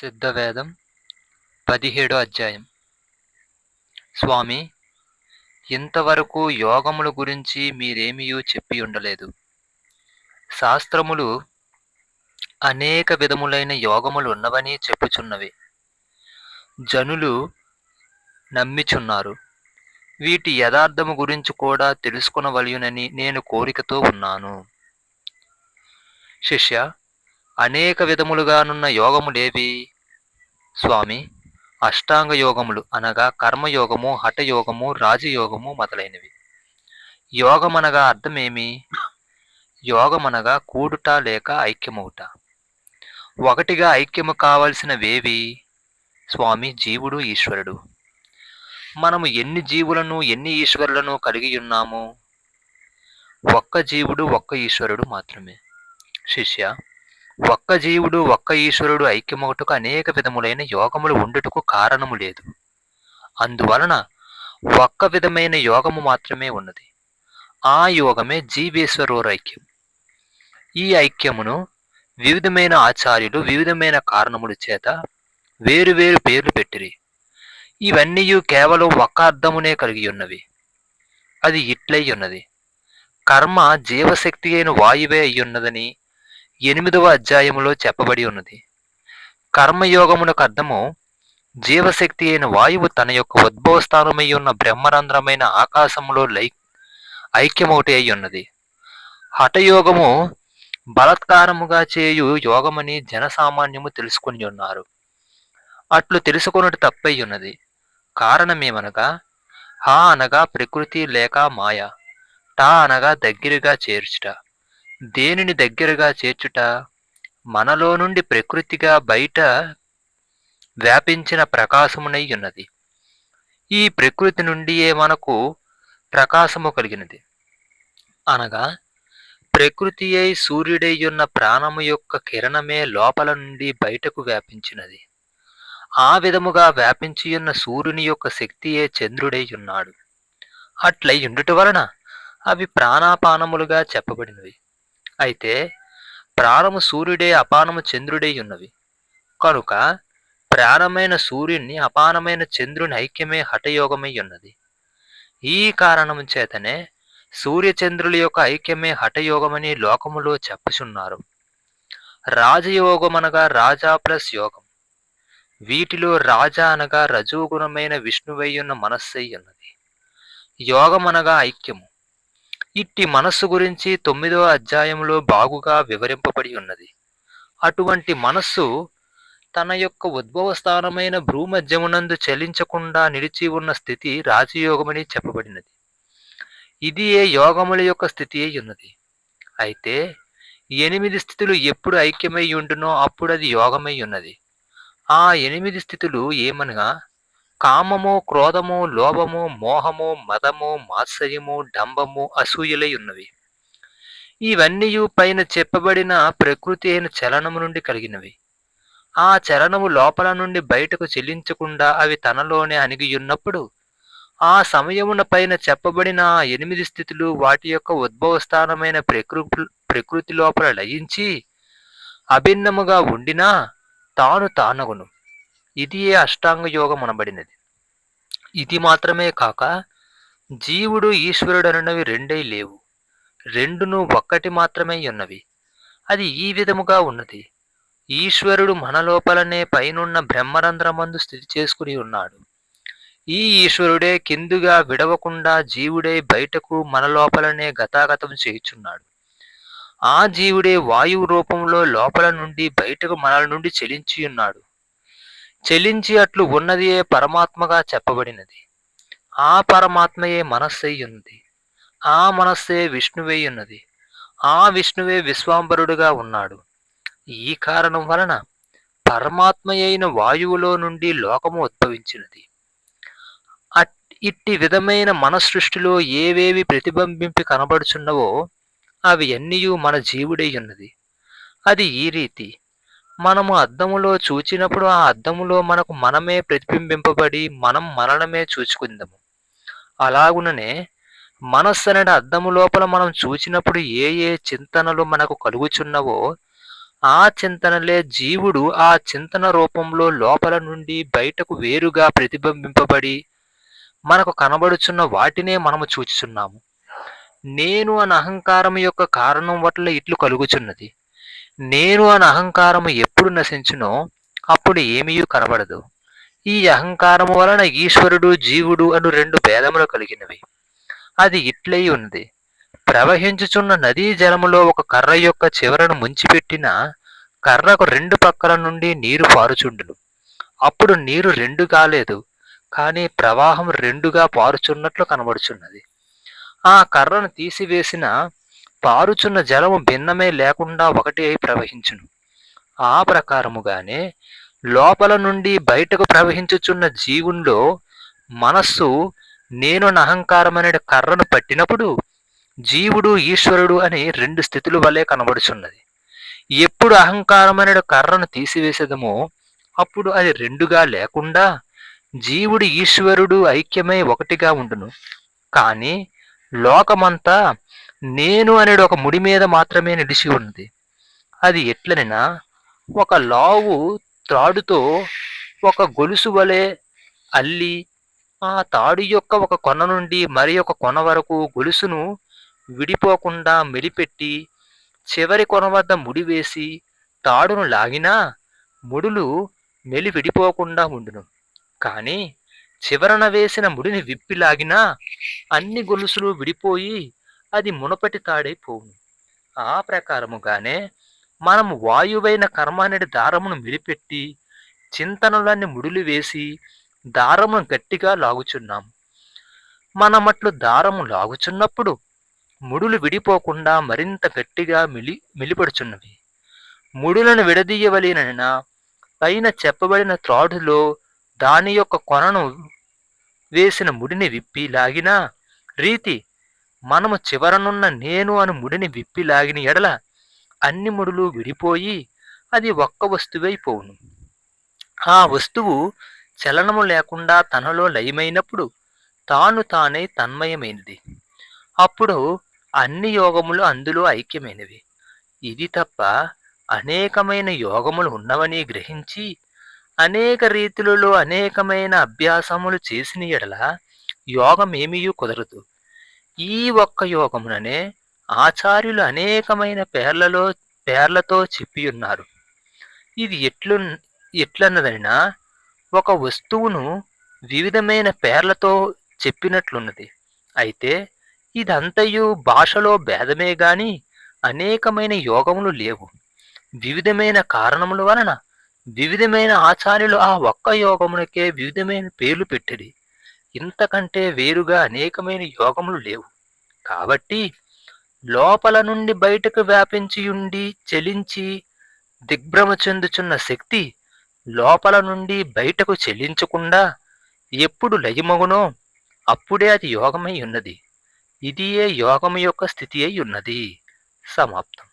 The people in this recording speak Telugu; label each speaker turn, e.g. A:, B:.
A: సిద్ధవేదం పదిహేడో అధ్యాయం. స్వామి ఇంతవరకు యోగముల గురించి మీరేమియూ చెప్పి ఉండలేదు. శాస్త్రములు అనేక విధములైన యోగములు ఉన్నవని చెప్పుచున్నవి. జనులు నమ్మిచున్నారు. వీటి యథార్థము గురించి కూడా తెలుసుకునవలయునని నేను కోరికతో ఉన్నాను. శిష్య అనేక విధములుగానున్న యోగములేవి స్వామి అష్టాంగ యోగములు అనగా కర్మయోగము హఠయోగము రాజయోగము మొదలైనవి. యోగమనగా అర్థమేమి? యోగమనగా కూడుట లేక ఐక్యమవుట ఒకటిగా ఐక్యము కావలసినవేవి? స్వామి జీవుడు ఈశ్వరుడు. మనము ఎన్ని జీవులను ఎన్ని ఈశ్వరులను కలిగి ఉన్నాము? ఒక్క జీవుడు ఒక్క ఈశ్వరుడు మాత్రమే. శిష్య ఒక్క జీవుడు ఒక్క ఈశ్వరుడు ఐక్యమొకటకు అనేక విధములైన యోగములు ఉండుటకు కారణము లేదు. అందువలన ఒక్క విధమైన యోగము మాత్రమే ఉన్నది. ఆ యోగమే జీవేశ్వరోరైక్యం. ఈ ఐక్యమును వివిధమైన ఆచార్యులు వివిధమైన కారణముల చేత వేరువేరు పేర్లు పెట్టిరి. ఇవన్నీ కేవలం ఒక్క అర్థమునే కలిగి ఉన్నవి. అది ఇట్లై ఉన్నది. కర్మ జీవశక్తి అయిన వాయువే అయ్యున్నదని ఎనిమిదవ అధ్యాయములో చెప్పబడి ఉన్నది. కర్మయోగమునకు అర్థము జీవశక్తి అయిన వాయువు తన యొక్క ఉద్భవస్థానమై ఉన్న బ్రహ్మరంధ్రమైన ఆకాశములో లై ఐక్యమౌటి అయి ఉన్నది. హఠయోగము బలత్కారముగా చేయు యోగమని జనసామాన్యము తెలుసుకొని ఉన్నారు. అట్లు తెలుసుకున్నట్టు తప్పై ఉన్నది. కారణమేమనగా హా అనగా ప్రకృతి లేక మాయ టా అనగా దగ్గరగా చేర్చుట. దేనిని దగ్గరగా చేర్చుట? మనలో నుండి ప్రకృతిగా బయట వ్యాపించిన ప్రకాశమునై ఉన్నది. ఈ ప్రకృతి నుండియే మనకు ప్రకాశము కలిగినది. అనగా ప్రకృతి అయి సూర్యుడై ఉన్న ప్రాణము యొక్క కిరణమే లోపల నుండి బయటకు వ్యాపించినది. ఆ విధముగా వ్యాపించియున్న సూర్యుని యొక్క శక్తియే చంద్రుడై ఉన్నాడు. అట్లై ఉండుట వలన అవి ప్రాణాపానములుగా చెప్పబడినవి. అయితే ప్రాణము సూర్యుడే అపానము చంద్రుడే ఉన్నవి. కనుక ప్రాణమైన సూర్యుణ్ణి అపానమైన చంద్రుని ఐక్యమే హఠయోగమై ఉన్నది. ఈ కారణము చేతనే సూర్యచంద్రుల యొక్క ఐక్యమే హఠయోగమని లోకములో చెప్పుచున్నారు. రాజయోగమనగా రాజా ప్లస్ యోగం. వీటిలో రాజా అనగా రజోగుణమైన విష్ణువయ్యున్న మనస్సై ఉన్నది. యోగం అనగా ఐక్యము. ఇట్టి మనస్సు గురించి తొమ్మిదవ అధ్యాయంలో బాగుగా వివరింపబడి ఉన్నది. అటువంటి మనస్సు తన యొక్క ఉద్భవ స్థానమైన భ్రూమధ్యమునందు చలించకుండా నిలిచి ఉన్న స్థితి రాజయోగమని చెప్పబడినది. ఇది ఏ యోగముల యొక్క స్థితి అయి ఉన్నది. అయితే ఎనిమిది స్థితులు ఎప్పుడు ఐక్యమై ఉండునో అప్పుడు అది యోగమై ఉన్నది. ఆ ఎనిమిది స్థితులు ఏమనగా కామము క్రోధము లోభము మోహము మదము మాత్సర్యము డంబము అసూయలై ఉన్నవి. ఇవన్నీ పైన చెప్పబడిన ప్రకృతి అయిన చలనము నుండి కలిగినవి. ఆ చలనము లోపల నుండి బయటకు చెల్లించకుండా అవి తనలోనే అణిగియున్నప్పుడు ఆ సమయమున పైన చెప్పబడిన ఎనిమిది స్థితులు వాటి యొక్క ఉద్భవ స్థానమైన ప్రకృతి ప్రకృతి లోపల లయించి అభిన్నముగా ఉండినా తాను తానగును. ఇది ఏ అష్టాంగ యోగం అనబడినది. ఇది మాత్రమే కాక జీవుడు ఈశ్వరుడు అనవి రెండై లేవు. రెండును ఒక్కటి మాత్రమే ఉన్నవి. అది ఈ విధముగా ఉన్నది. ఈశ్వరుడు మన లోపలనే పైనున్న బ్రహ్మరంధ్రమందు స్థితి చేసుకుని ఉన్నాడు. ఈ ఈశ్వరుడే కిందుగా విడవకుండా జీవుడే బయటకు మన లోపలనే గతాగతం చేయుచున్నాడు. ఆ జీవుడే వాయువు రూపంలో లోపల నుండి బయటకు మనల నుండి చెలించి ఉన్నాడు చెలించి అట్లు ఉన్నదియే పరమాత్మగా చెప్పబడినది. ఆ పరమాత్మయే మనస్సై ఉన్నది ఆ మనస్సే విష్ణువై ఉన్నది ఆ విష్ణువే విశ్వాంబరుడుగా ఉన్నాడు. ఈ కారణం వలన పరమాత్మయైన వాయువులో నుండి లోకము ఉద్భవించినది. ఇట్టి విధమైన మన సృష్టిలో ఏవేవి ప్రతిబింబింపి కనబడుచున్నవో అవి అన్నీయు మన జీవుడై ఉన్నది అది ఈ రీతి. మనము అద్దములో చూచినప్పుడు ఆ అద్దములో మనకు మనమే ప్రతిబింబింపబడి మనం మనలమే చూచుకుందాము. అలాగుననే మనస్సు అనే అద్దము లోపల మనం చూచినప్పుడు ఏ ఏ చింతనలు మనకు కలుగుచున్నవో ఆ చింతనలే జీవుడు ఆ చింతన రూపంలో లోపల నుండి బయటకు వేరుగా ప్రతిబింబింపబడి మనకు కనబడుచున్న వాటినే మనము చూచుచున్నాము. నేను అన్న అహంకారం యొక్క కారణం వల్ల ఇట్లు కలుగుచున్నది. నేను అన్న అహంకారము ఎప్పుడు నశించునో అప్పుడు ఏమీయూ కనబడదు. ఈ అహంకారము వలన ఈశ్వరుడు జీవుడు అను రెండు భేదములు కలిగినవి. అది ఇట్లై ఉన్నది. ప్రవహించుచున్న నదీ జలములో ఒక కర్ర యొక్క చివరను ముంచిపెట్టిన కర్రకు రెండు పక్కల నుండి నీరు పారుచుండును. అప్పుడు నీరు రెండు కాలేదు కానీ ప్రవాహం రెండుగా పారుచున్నట్లు కనబడుచున్నది. ఆ కర్రను తీసివేసిన పారుచున్న జలము భిన్నమే లేకుండా ఒకటి అయి ప్రవహించును. ఆ ప్రకారముగానే లోపల నుండి బయటకు ప్రవహించుచున్న జీవుల్లో మనస్సు నేను అహంకారమనే కర్రను పట్టినప్పుడు జీవుడు ఈశ్వరుడు అని రెండు స్థితుల వలె కనబడుచున్నది. ఎప్పుడు అహంకారమనే కర్రను తీసివేసేదమో అప్పుడు అది రెండుగా లేకుండా జీవుడు ఈశ్వరుడు ఐక్యమై ఒకటిగా ఉండును. కానీ లోకమంతా నేను అనేది ఒక ముడి మీద మాత్రమే నిలిచి ఉన్నది అది ఎట్లనైనా ఒక లావు త్రాడుతో ఒక గొలుసు వలె అల్లి ఆ తాడు యొక్క ఒక కొన నుండి మరి ఒక కొన వరకు గొలుసును విడిపోకుండా మెలిపెట్టి చివరి కొన వద్ద ముడి వేసి తాడును లాగినా ముడులు మెలి విడిపోకుండా ఉండును. కానీ చివరన వేసిన ముడిని విప్పి లాగినా అన్ని గొలుసులు విడిపోయి అది మునపటి తాడైపోవును ఆ ప్రకారముగానే మనము వాయువైన కర్మ దారమును మిలిపెట్టి చింతనలన్నీ ముడులు వేసి దారమును గట్టిగా లాగుచున్నాం. మనమట్లు దారము లాగుచున్నప్పుడు ముడులు విడిపోకుండా మరింత గట్టిగా మిలి మిలిపడుచున్నవి. ముడులను విడదీయవలేనైన పైన చెప్పబడిన త్రాడులో దాని యొక్క కొనను వేసిన ముడిని విప్పి లాగినా రీతి మనము చివరనున్న నేను అను ముడిని విప్పి లాగిన ఎడల అన్ని ముడులు విడిపోయి అది ఒక్క వస్తువైపోవును ఆ వస్తువు చలనము లేకుండా తనలో లయమైనప్పుడు తాను తానే తన్మయమైనది. అప్పుడు అన్ని యోగములు అందులో ఐక్యమైనవి. ఇది తప్ప అనేకమైన యోగములు ఉన్నవని గ్రహించి అనేక రీతులలో అనేకమైన అభ్యాసములు చేసిన ఎడల యోగమేమీ కుదరదు. ఈ ఒక్క యోగముననే ఆచార్యులు అనేకమైన పేర్లలో పేర్లతో చెప్పి ఉన్నారు. ఇది ఎట్లు ఎట్లన్నదైనా ఒక వస్తువును వివిధమైన పేర్లతో చెప్పినట్లున్నది. అయితే ఇదంతయు భాషలో భేదమే గాని అనేకమైన యోగములు లేవు. వివిధమైన కారణముల వలన వివిధమైన ఆచార్యులు ఆ ఒక్క యోగమునకే వివిధమైన పేర్లు పెట్టిరి. ఇంతకంటే వేరుగా అనేకమైన యోగములు లేవు. కాబట్టి లోపల నుండి బయటకు వ్యాపించి ఉండి చెలించి దిగ్భ్రమ చెందుచున్న శక్తి లోపల నుండి బయటకు చెల్లించకుండా ఎప్పుడు లయమగునో అప్పుడే అది యోగమై ఉన్నది. ఇదియే యోగము యొక్క స్థితి అయి ఉన్నది. సమాప్తం.